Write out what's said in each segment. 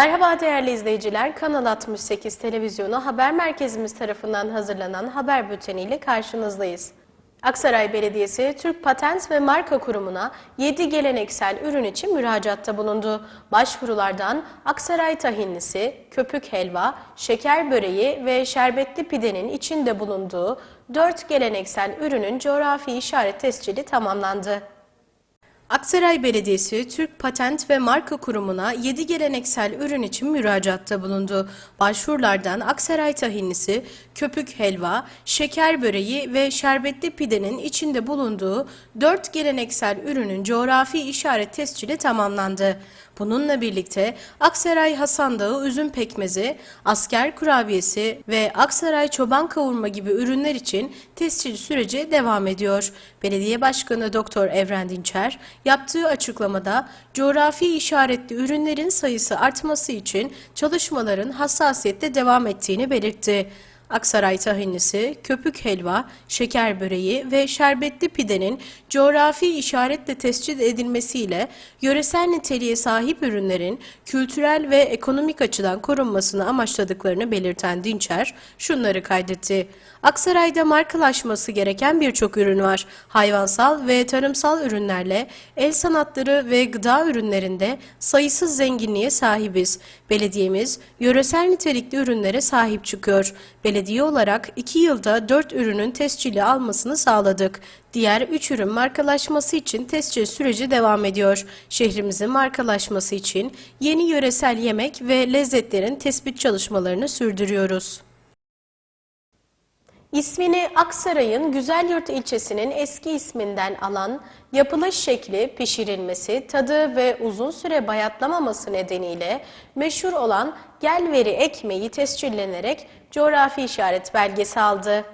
Merhaba değerli izleyiciler. Kanal 68 televizyonu haber merkezimiz tarafından hazırlanan haber bülteniyle karşınızdayız. Aksaray Belediyesi Türk Patent ve Marka Kurumu'na 7 geleneksel ürün için müracaatta bulundu. Başvurulardan Aksaray tahinlisi, köpük helva, şeker böreği ve şerbetli pidenin içinde bulunduğu 4 geleneksel ürünün coğrafi işaret tescili tamamlandı. Aksaray Belediyesi Türk Patent ve Marka Kurumu'na 7 geleneksel ürün için müracaatta bulundu. Başvurulardan Aksaray tahinlisi, köpük helva, şeker böreği ve şerbetli pidenin içinde bulunduğu 4 geleneksel ürünün coğrafi işaret tescili tamamlandı. Bununla birlikte Aksaray Hasan Dağı üzüm pekmezi, asker kurabiyesi ve Aksaray çoban kavurma gibi ürünler için tescil süreci devam ediyor. Belediye Başkanı Doktor Evren Dinçer yaptığı açıklamada coğrafi işaretli ürünlerin sayısı artması için çalışmaların hassasiyetle devam ettiğini belirtti. Aksaray tahinlisi, köpük helva, şeker böreği ve şerbetli pidenin coğrafi işaretle tescil edilmesiyle yöresel niteliğe sahip ürünlerin kültürel ve ekonomik açıdan korunmasını amaçladıklarını belirten Dinçer şunları kaydetti. Aksaray'da markalaşması gereken birçok ürün var. Hayvansal ve tarımsal ürünlerle el sanatları ve gıda ürünlerinde sayısız zenginliğe sahibiz. Belediyemiz yöresel nitelikli ürünlere sahip çıkıyor. Belediye olarak 2 yılda 4 ürünün tescili almasını sağladık. Diğer 3 ürün markalaşması için tescil süreci devam ediyor. Şehrimizin markalaşması için yeni yöresel yemek ve lezzetlerin tespit çalışmalarını sürdürüyoruz. İsmini Aksaray'ın Güzelyurt ilçesinin eski isminden alan yapılış şekli, pişirilmesi, tadı ve uzun süre bayatlamaması nedeniyle meşhur olan gelveri ekmeği tescillenerek coğrafi işaret belgesi aldı.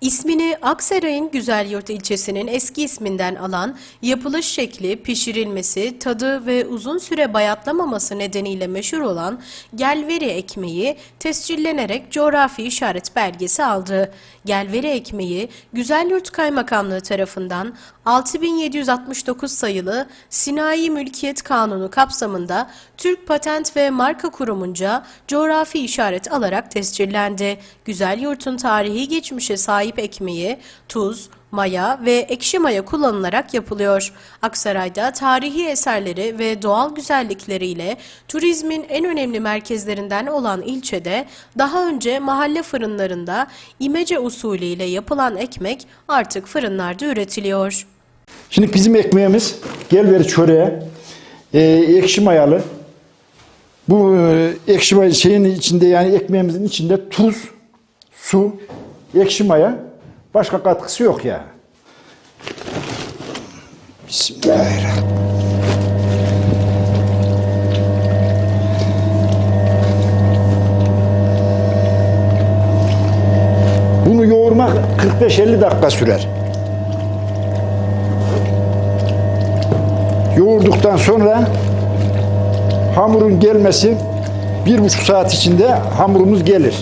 İsmini Aksaray'ın Güzelyurt ilçesinin eski isminden alan, yapılış şekli, pişirilmesi, tadı ve uzun süre bayatlamaması nedeniyle meşhur olan gelveri ekmeği tescillenerek coğrafi işaret belgesi aldı. Gelveri ekmeği Güzelyurt Kaymakamlığı tarafından 6769 sayılı Sinayi Mülkiyet Kanunu kapsamında Türk Patent ve Marka Kurumunca coğrafi işaret alarak tescillendi. Güzelyurt'un tarihi geçmişe sahip ekmeği tuz, maya ve ekşi maya kullanılarak yapılıyor. Aksaray'da tarihi eserleri ve doğal güzellikleriyle turizmin en önemli merkezlerinden olan ilçede daha önce mahalle fırınlarında imece usulü ile yapılan ekmek artık fırınlarda üretiliyor. Şimdi bizim ekmeğimiz gelveri çöreğe e, ekşi mayalı. Bu e, ekşi maya şeyin içinde yani ekmeğimizin içinde tuz, su, ekşi maya başka katkısı yok ya. Bismillahirrahmanirrahim. Bunu yoğurmak 45-50 dakika sürer. Yoğurduktan sonra hamurun gelmesi bir buçuk saat içinde hamurumuz gelir.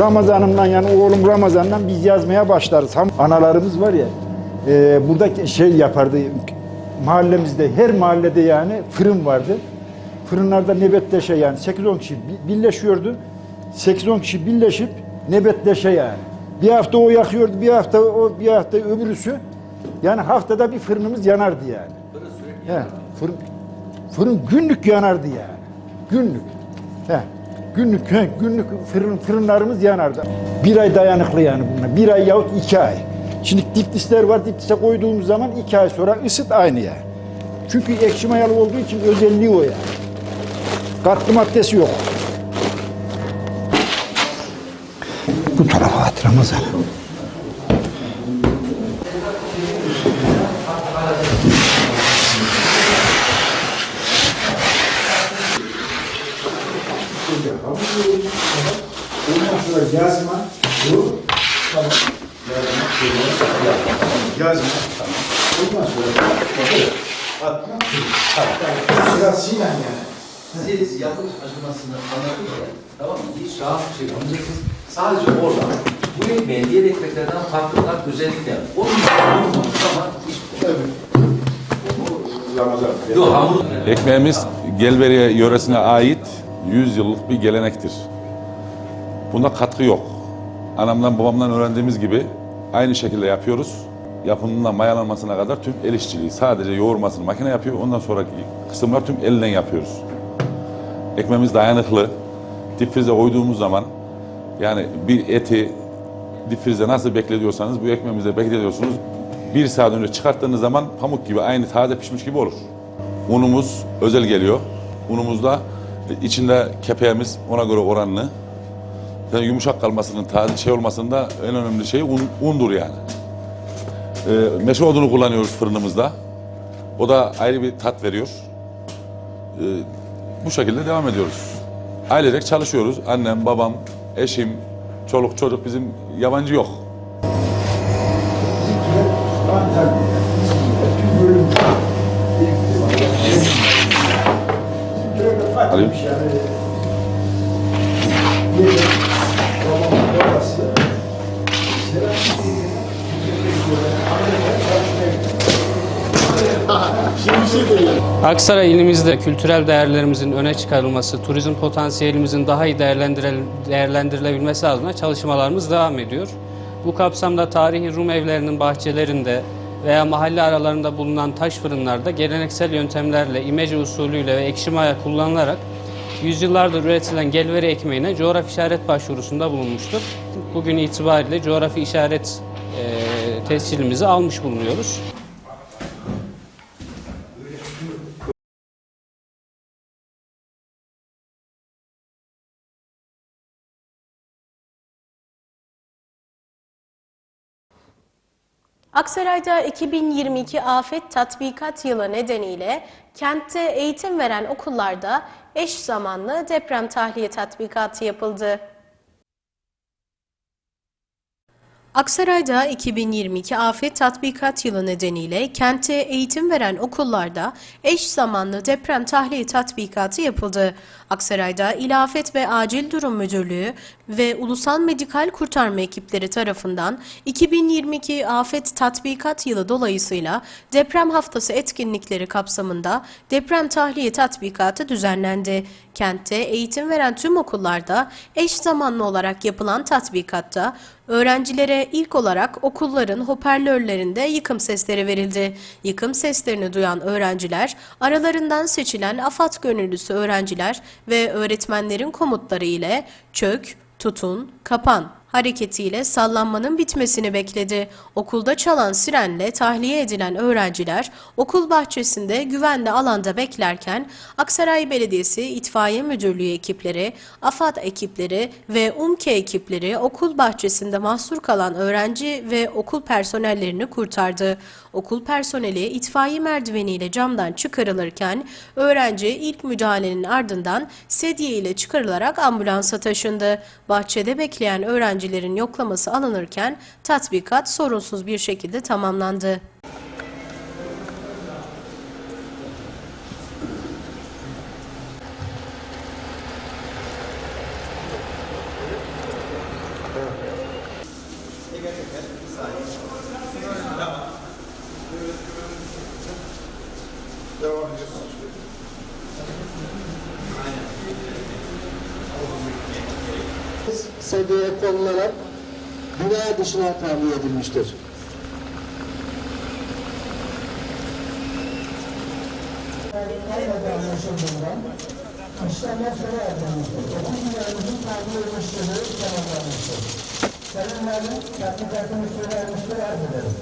Ramazanımdan yani oğlum Ramazan'dan biz yazmaya başlarız. Ham- Analarımız var ya e, burada şey yapardı mahallemizde her mahallede yani fırın vardı. Fırınlarda nöbetleşe yani 8-10 kişi bi- birleşiyordu. 8-10 kişi birleşip nöbetleşe yani. Bir hafta o yakıyordu, bir hafta o, bir hafta öbürüsü. Yani haftada bir fırınımız yanardı yani. He, fırın, fırın günlük yanardı yani. Günlük. He, günlük, günlük fırın, fırınlarımız yanardı. Bir ay dayanıklı yani bunlar. Bir ay yahut iki ay. Şimdi dipdisler var, dipdise koyduğumuz zaman iki ay sonra ısıt aynı yani. Çünkü ekşi mayalı olduğu için özelliği o yani. Katkı maddesi yok. Bu tarafa at Ramazan. Ondan sonra yazma, bu, tamam. Yazma, tamam. Ondan sonra atma, Sırasıyla yani. Siz yapılış aşamasını anlatırken tamam mı? Hiç rahat bir şey anlayacaksınız. Sadece orada bu ekmeğin diğer ekmeklerden farklı olarak özellikle onun için bulunmamış ama hiç hamur. Ekmeğimiz Gelberiye yöresine ait 100 yıllık bir gelenektir. Bunda katkı yok. Anamdan babamdan öğrendiğimiz gibi aynı şekilde yapıyoruz. Yapımından mayalanmasına kadar tüm el işçiliği. Sadece yoğurmasını makine yapıyor. Ondan sonraki kısımlar tüm elden yapıyoruz. Ekmeğimiz dayanıklı. Difrize koyduğumuz zaman yani bir eti difrize nasıl bekletiyorsanız bu ekmeğimizi de bekletiyorsunuz. Bir saat önce çıkarttığınız zaman pamuk gibi aynı taze pişmiş gibi olur. Unumuz özel geliyor. Unumuzda içinde kepeğimiz ona göre oranlı. Yani yumuşak kalmasının, taze şey olmasında en önemli şey un, undur yani. Ee, meşe odunu kullanıyoruz fırınımızda. O da ayrı bir tat veriyor. Ee, bu şekilde devam ediyoruz. Ailecek çalışıyoruz. Annem, babam, eşim, çoluk çocuk bizim yabancı yok. Alayım. Gitti. Aksaray ilimizde kültürel değerlerimizin öne çıkarılması, turizm potansiyelimizin daha iyi değerlendiril- değerlendirilebilmesi adına çalışmalarımız devam ediyor. Bu kapsamda tarihi Rum evlerinin bahçelerinde veya mahalle aralarında bulunan taş fırınlarda geleneksel yöntemlerle, imece usulüyle ve ekşi maya kullanılarak yüzyıllardır üretilen gelveri ekmeğine coğrafi işaret başvurusunda bulunmuştur. Bugün itibariyle coğrafi işaret eee tescilimizi almış bulunuyoruz. Aksaray'da 2022 afet tatbikat yılı nedeniyle kentte eğitim veren okullarda eş zamanlı deprem tahliye tatbikatı yapıldı. Aksaray'da 2022 afet tatbikat yılı nedeniyle kente eğitim veren okullarda eş zamanlı deprem tahliye tatbikatı yapıldı. Aksaray'da İl Afet ve Acil Durum Müdürlüğü ve Ulusal Medikal Kurtarma ekipleri tarafından 2022 afet tatbikat yılı dolayısıyla deprem haftası etkinlikleri kapsamında deprem tahliye tatbikatı düzenlendi. Kentte eğitim veren tüm okullarda eş zamanlı olarak yapılan tatbikatta öğrencilere ilk olarak okulların hoparlörlerinde yıkım sesleri verildi. Yıkım seslerini duyan öğrenciler aralarından seçilen AFAD gönüllüsü öğrenciler ve öğretmenlerin komutları ile çök, tutun, kapan hareketiyle sallanmanın bitmesini bekledi. Okulda çalan sirenle tahliye edilen öğrenciler okul bahçesinde güvenli alanda beklerken Aksaray Belediyesi İtfaiye Müdürlüğü ekipleri, AFAD ekipleri ve UMKE ekipleri okul bahçesinde mahsur kalan öğrenci ve okul personellerini kurtardı. Okul personeli itfaiye merdiveniyle camdan çıkarılırken öğrenci ilk müdahalenin ardından sedye ile çıkarılarak ambulansa taşındı. Bahçede bekleyen öğrencilerin yoklaması alınırken tatbikat sorunsuz bir şekilde tamamlandı. Sedyeye konularak bina dışına tahliye edilmiştir. İşlemler sona erdirilmiştir. Okul binalarımızın tahliye edilmişleri tamamlanmıştır. Selamların tatbikatını sona ermiştir arz ederim.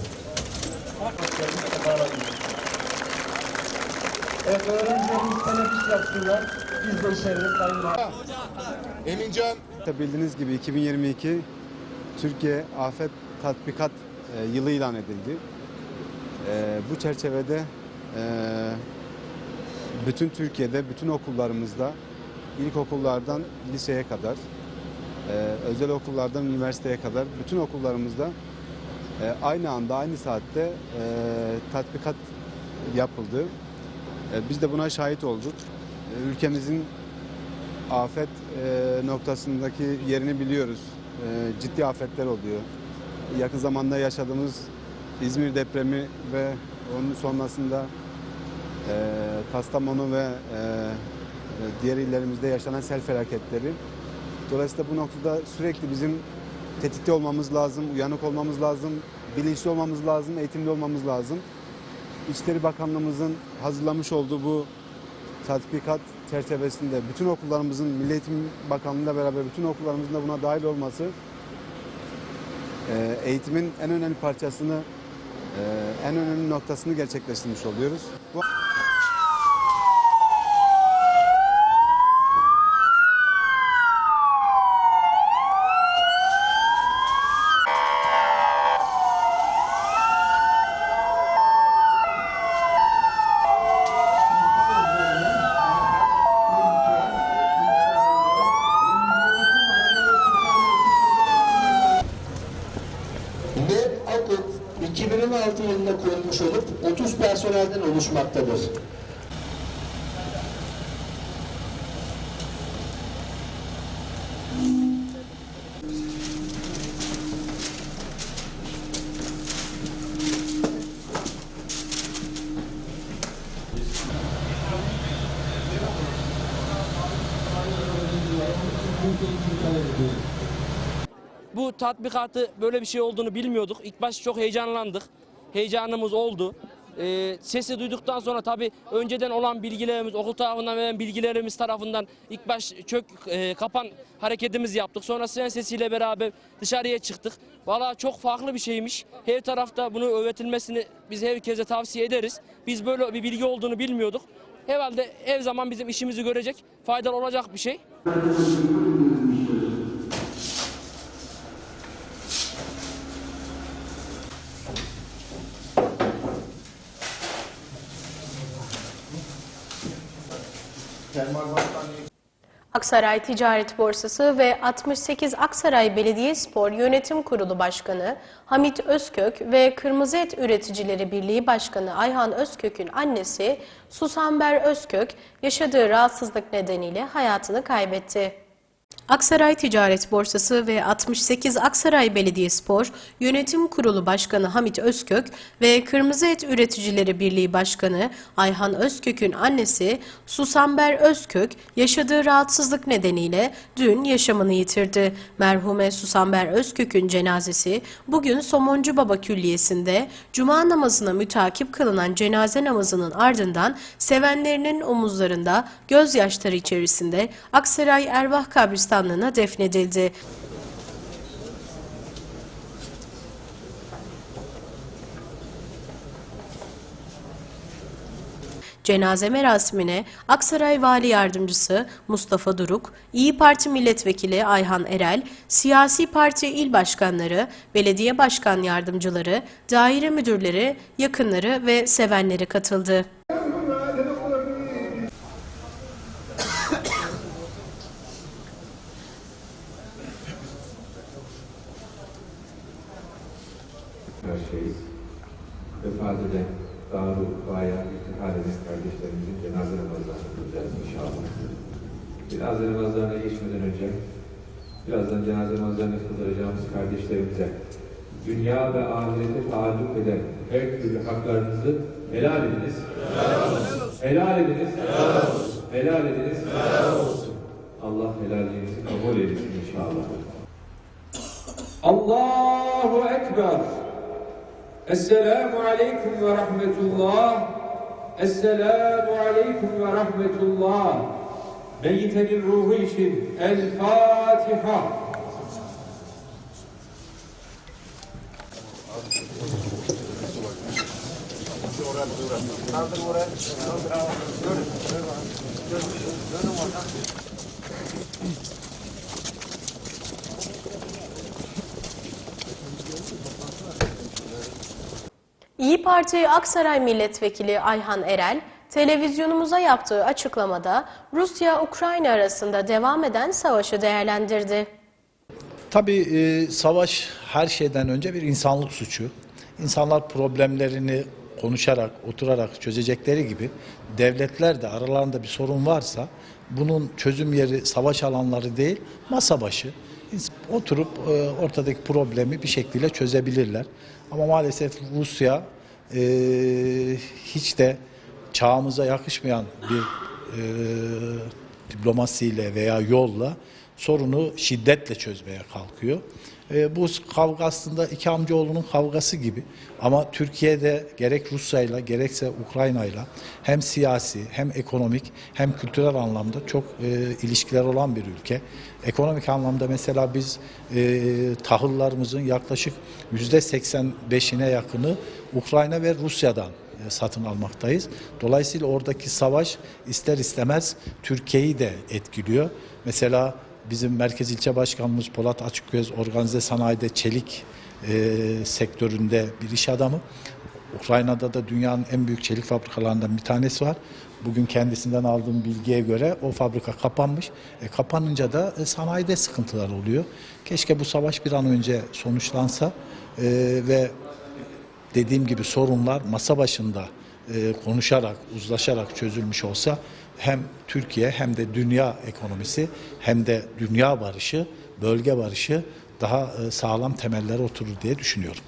Evet, öğrencilerimiz teneffüs yaptılar. Biz de içeride sayın Emincan. Bildiğiniz gibi 2022 Türkiye Afet Tatbikat e, yılı ilan edildi. E, bu çerçevede e, bütün Türkiye'de, bütün okullarımızda ilkokullardan liseye kadar, e, özel okullardan üniversiteye kadar bütün okullarımızda e, aynı anda, aynı saatte e, tatbikat yapıldı. E, biz de buna şahit olduk. E, ülkemizin afet e, noktasındaki yerini biliyoruz. E, ciddi afetler oluyor. Yakın zamanda yaşadığımız İzmir depremi ve onun sonrasında Kastamonu ve e, diğer illerimizde yaşanan sel felaketleri. Dolayısıyla bu noktada sürekli bizim tetikte olmamız lazım, uyanık olmamız lazım, bilinçli olmamız lazım, eğitimli olmamız lazım. İçişleri Bakanlığımızın hazırlamış olduğu bu tatbikat çerçevesinde bütün okullarımızın, Milli Eğitim Bakanlığı'yla beraber bütün okullarımızın da buna dahil olması e, eğitimin en önemli parçasını, e, en önemli noktasını gerçekleştirmiş oluyoruz. Bu MEP AKUP 2016 yılında kurulmuş olup 30 personelden oluşmaktadır. Tatbikatı böyle bir şey olduğunu bilmiyorduk. İlk başta çok heyecanlandık. Heyecanımız oldu. Ee, sesi duyduktan sonra tabii önceden olan bilgilerimiz, okul tarafından veren bilgilerimiz tarafından ilk baş çök e, kapan hareketimizi yaptık. Sonra siren sesiyle beraber dışarıya çıktık. Valla çok farklı bir şeymiş. Her tarafta bunu öğretilmesini biz herkese tavsiye ederiz. Biz böyle bir bilgi olduğunu bilmiyorduk. Herhalde her zaman bizim işimizi görecek, faydalı olacak bir şey. Aksaray Ticaret Borsası ve 68 Aksaray Belediyespor Yönetim Kurulu Başkanı Hamit Özkök ve Kırmızı Et Üreticileri Birliği Başkanı Ayhan Özkök'ün annesi Susamber Özkök yaşadığı rahatsızlık nedeniyle hayatını kaybetti. Aksaray Ticaret Borsası ve 68 Aksaray Belediyespor Yönetim Kurulu Başkanı Hamit Özkök ve Kırmızı Et Üreticileri Birliği Başkanı Ayhan Özkök'ün annesi Susamber Özkök yaşadığı rahatsızlık nedeniyle dün yaşamını yitirdi. Merhume Susamber Özkök'ün cenazesi bugün Somoncu Baba Külliyesi'nde Cuma namazına mütakip kılınan cenaze namazının ardından sevenlerinin omuzlarında gözyaşları içerisinde Aksaray Ervah Kabristanlığı'na defnedildi. Cenaze merasimine Aksaray Vali Yardımcısı Mustafa Duruk, İyi Parti Milletvekili Ayhan Erel, siyasi parti il başkanları, belediye başkan yardımcıları, daire müdürleri, yakınları ve sevenleri katıldı. her şeyiz. Vefat eden Darul Baya irtihal eden kardeşlerimizin cenaze namazlarını kılacağız inşallah. Cenaze namazlarına geçmeden önce birazdan cenaze namazlarını kıldıracağımız kardeşlerimize dünya ve ahirete taalluk eden her türlü haklarınızı helal ediniz. Helal ediniz. Helal ediniz. Allah helalliğinizi kabul etsin inşallah. Allahu Ekber. Esselamu Aleyküm ve Rahmetullah. Esselamu Aleyküm ve Rahmetullah. Meyyitenin ruhu için El Fatiha. İyi Parti Aksaray Milletvekili Ayhan Erel, televizyonumuza yaptığı açıklamada Rusya-Ukrayna arasında devam eden savaşı değerlendirdi. Tabii e, savaş her şeyden önce bir insanlık suçu. İnsanlar problemlerini konuşarak, oturarak çözecekleri gibi devletler de aralarında bir sorun varsa bunun çözüm yeri savaş alanları değil, masa başı. Oturup e, ortadaki problemi bir şekilde çözebilirler. Ama maalesef Rusya e, hiç de çağımıza yakışmayan bir e, diplomasiyle veya yolla sorunu şiddetle çözmeye kalkıyor. E, bu kavga aslında iki amcaoğlunun kavgası gibi ama Türkiye'de gerek Rusya'yla gerekse Ukrayna'yla hem siyasi hem ekonomik hem kültürel anlamda çok e, ilişkiler olan bir ülke. Ekonomik anlamda mesela biz e, tahıllarımızın yaklaşık yüzde 85'ine yakını Ukrayna ve Rusya'dan satın almaktayız. Dolayısıyla oradaki savaş ister istemez Türkiye'yi de etkiliyor. Mesela bizim Merkez İlçe Başkanımız Polat Açıkgöz organize sanayide çelik e, sektöründe bir iş adamı. Ukrayna'da da dünyanın en büyük çelik fabrikalarından bir tanesi var. Bugün kendisinden aldığım bilgiye göre o fabrika kapanmış. E, kapanınca da e, sanayide sıkıntılar oluyor. Keşke bu savaş bir an önce sonuçlansa e, ve dediğim gibi sorunlar masa başında e, konuşarak, uzlaşarak çözülmüş olsa hem Türkiye hem de dünya ekonomisi hem de dünya barışı, bölge barışı daha e, sağlam temellere oturur diye düşünüyorum.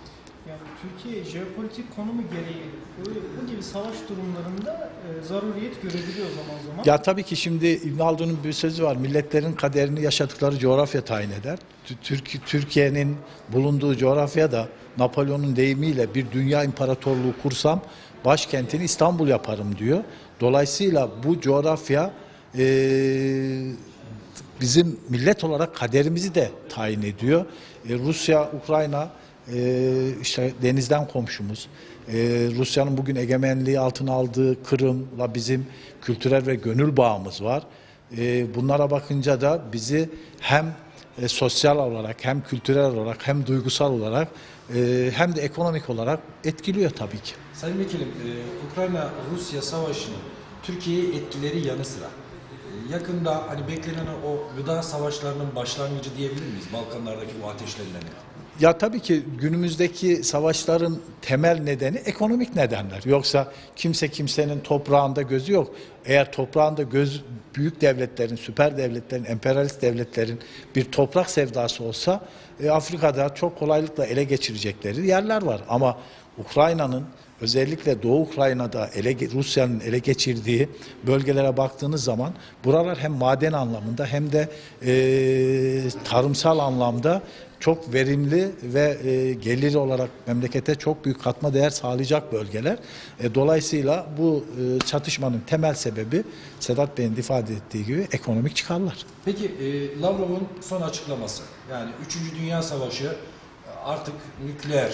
Türkiye jeopolitik konumu gereği bu, gibi savaş durumlarında e, zaruriyet görebiliyor zaman zaman. Ya tabii ki şimdi İbn Haldun'un bir sözü var. Milletlerin kaderini yaşadıkları coğrafya tayin eder. Tü- Türk- Türkiye'nin bulunduğu coğrafya da Napolyon'un deyimiyle bir dünya imparatorluğu kursam başkentini İstanbul yaparım diyor. Dolayısıyla bu coğrafya eee bizim millet olarak kaderimizi de tayin ediyor. E, Rusya, Ukrayna e, işte denizden komşumuz. E, Rusya'nın bugün egemenliği altına aldığı Kırım'la bizim kültürel ve gönül bağımız var. E, bunlara bakınca da bizi hem e, sosyal olarak hem kültürel olarak hem duygusal olarak e, hem de ekonomik olarak etkiliyor tabii ki. Sayın Vekilim, e, Ukrayna-Rusya savaşının Türkiye'ye etkileri yanı sıra e, yakında hani beklenen o gıda savaşlarının başlangıcı diyebilir miyiz? Balkanlardaki bu ateşlenmenin. Ya tabii ki günümüzdeki savaşların temel nedeni ekonomik nedenler. Yoksa kimse kimsenin toprağında gözü yok. Eğer toprağında göz büyük devletlerin, süper devletlerin, emperyalist devletlerin bir toprak sevdası olsa e, Afrika'da çok kolaylıkla ele geçirecekleri yerler var. Ama Ukrayna'nın özellikle Doğu Ukrayna'da ele Rusya'nın ele geçirdiği bölgelere baktığınız zaman buralar hem maden anlamında hem de e, tarımsal anlamda çok verimli ve e, gelir olarak memlekete çok büyük katma değer sağlayacak bölgeler. E, dolayısıyla bu e, çatışmanın temel sebebi Sedat Bey'in ifade ettiği gibi ekonomik çıkarlar. Peki e, Lavrov'un son açıklaması yani 3. Dünya Savaşı artık nükleer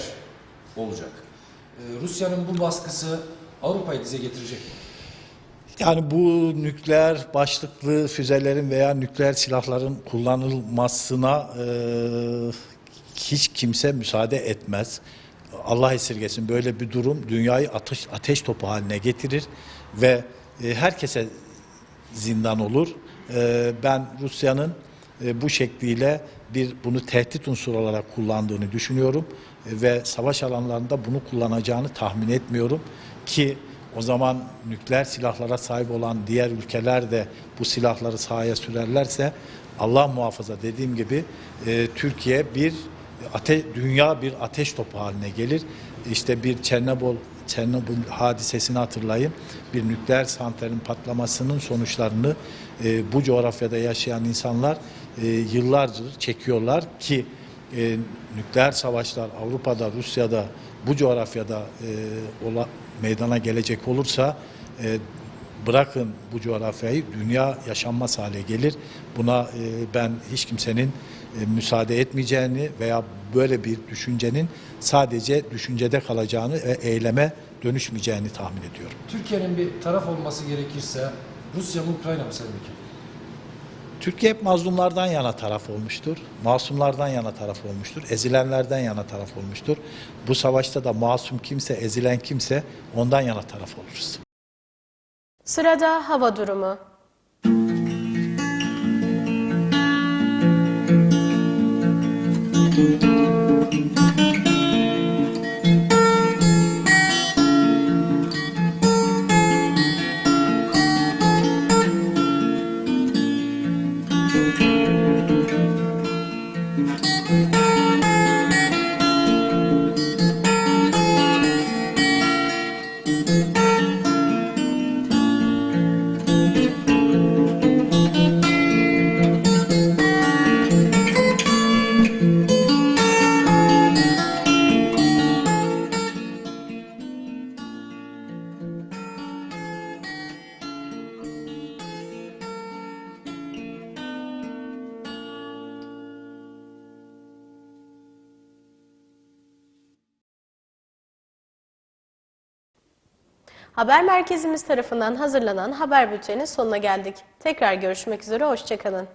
olacak. E, Rusya'nın bu baskısı Avrupa'yı dize getirecek mi? Yani bu nükleer başlıklı füzelerin veya nükleer silahların kullanılmasına e, hiç kimse müsaade etmez. Allah esirgesin böyle bir durum dünyayı ateş, ateş topu haline getirir ve e, herkese zindan olur. E, ben Rusya'nın e, bu şekliyle bir bunu tehdit unsuru olarak kullandığını düşünüyorum E, ve savaş alanlarında bunu kullanacağını tahmin etmiyorum ki o zaman nükleer silahlara sahip olan diğer ülkeler de bu silahları sahaya sürerlerse Allah muhafaza dediğim gibi e, Türkiye bir ate dünya bir ateş topu haline gelir. İşte bir Çernobil Çernobil hadisesini hatırlayın. Bir nükleer santralin patlamasının sonuçlarını e, bu coğrafyada yaşayan insanlar e, yıllardır çekiyorlar ki e, nükleer savaşlar Avrupa'da, Rusya'da, bu coğrafyada e, ola, meydana gelecek olursa e, bırakın bu coğrafyayı dünya yaşanmaz hale gelir. Buna e, ben hiç kimsenin e, müsaade etmeyeceğini veya böyle bir düşüncenin sadece düşüncede kalacağını ve eyleme dönüşmeyeceğini tahmin ediyorum. Türkiye'nin bir taraf olması gerekirse Rusya mı Ukrayna mı Sayın? Türkiye hep mazlumlardan yana taraf olmuştur. Masumlardan yana taraf olmuştur. Ezilenlerden yana taraf olmuştur. Bu savaşta da masum kimse, ezilen kimse ondan yana taraf oluruz. Sırada hava durumu. Haber merkezimiz tarafından hazırlanan haber bülteninin sonuna geldik. Tekrar görüşmek üzere, hoşçakalın.